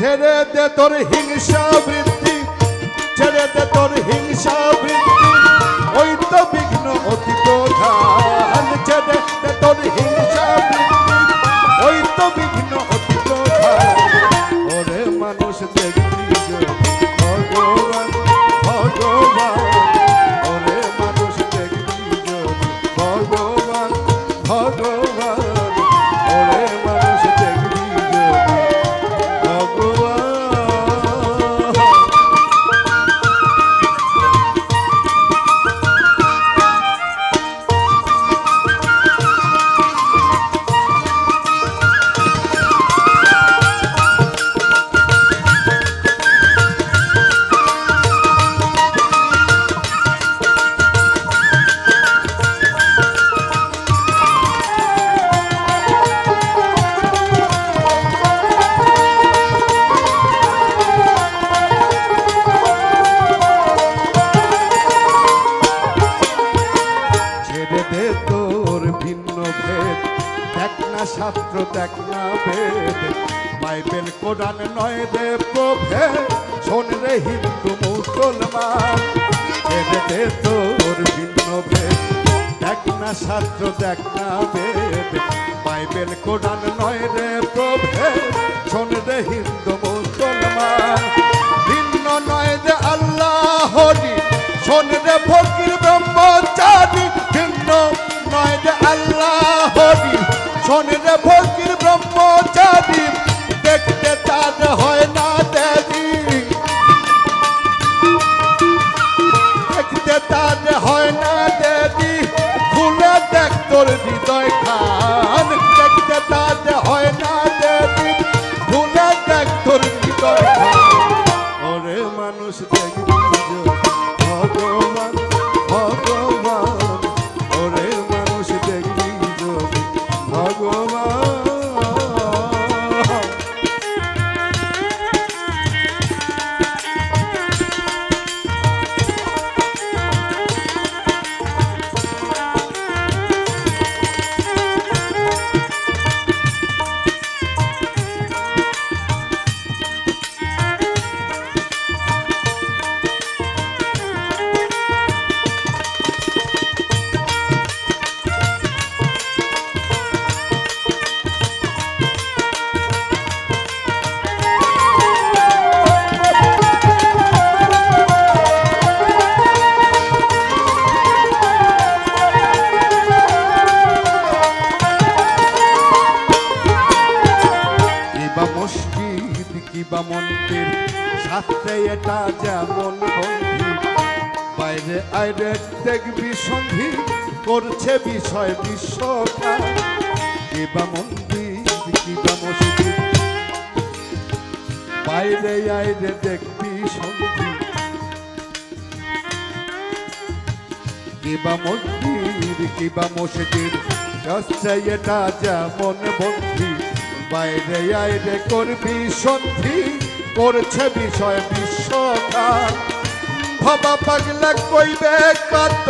ছেড়ে দে তোর হিংসা বৃত্তি ছেড়ে দে তোর হিংসা বৃত্তি ওই তো বিঘ্ন অতি প্রধান শাস্ত্র দেখ না বেদ বাইবেল কোরআন নয় রে প্রভেদ শোন রে হিন্দু মুসলমান। ছেড়ে তোর ভিন্ন ভেদ। দেখ না শাস্ত্র দেখ না বেদ। বাইবেল কোরআন নয় রে প্রভেদ শোন রে হিন্দু মুসলমান। ভিন্ন নয় রে আল্লাহ হরি, শোন রে দেখ তোর হৃদয় খান। দেখতে তাতে হয় না দেবী ভুলে দেখ তোর হৃদয় খান। ওরে মানুষ দেখবি। কিবা মন্দির সাথে এটা যেমন বাইরে আইরে দেখবি সন্ধি, করছে বিষয় বিশ্বকাপ। কিবা মন্দির কিবা মসজিদ। বাইরে আইরে দেখবি সন্ধি। কিবা মন্দির কিবা মসজিদ। এটা যেমন বন্ধি। বাইরে আইরে করবি সন্ধি করছে বিষয় বিশ্বকাপ। ভবা পাগলা কইবে কত,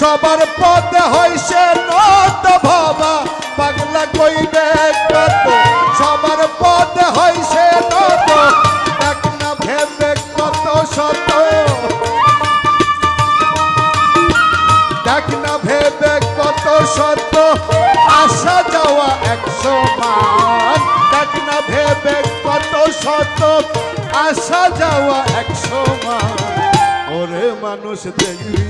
সবার পদে হয় সে নত ভবা পাগলা কইবে কত, সবার পদে হয় সে নত দেখ না ভেবে কত শত। দেখ না ভেবে কত শত। আসা যাওয়া একশো ভেবে কত শত আসা যাওয়া মান ওরে মানুষ দেখবি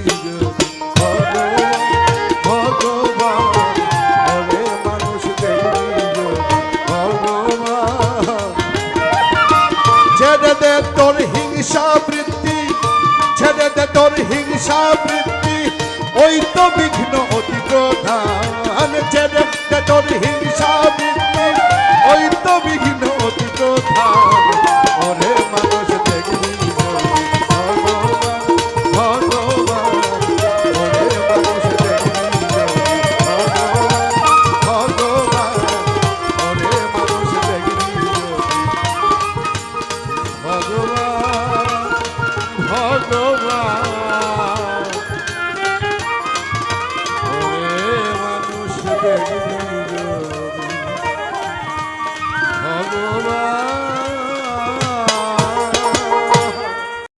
দে তোর হিংসা বৃত্তি, ছেড়ে দে তোর হিংসা বৃত্তি, ওই তো বিঘ্ন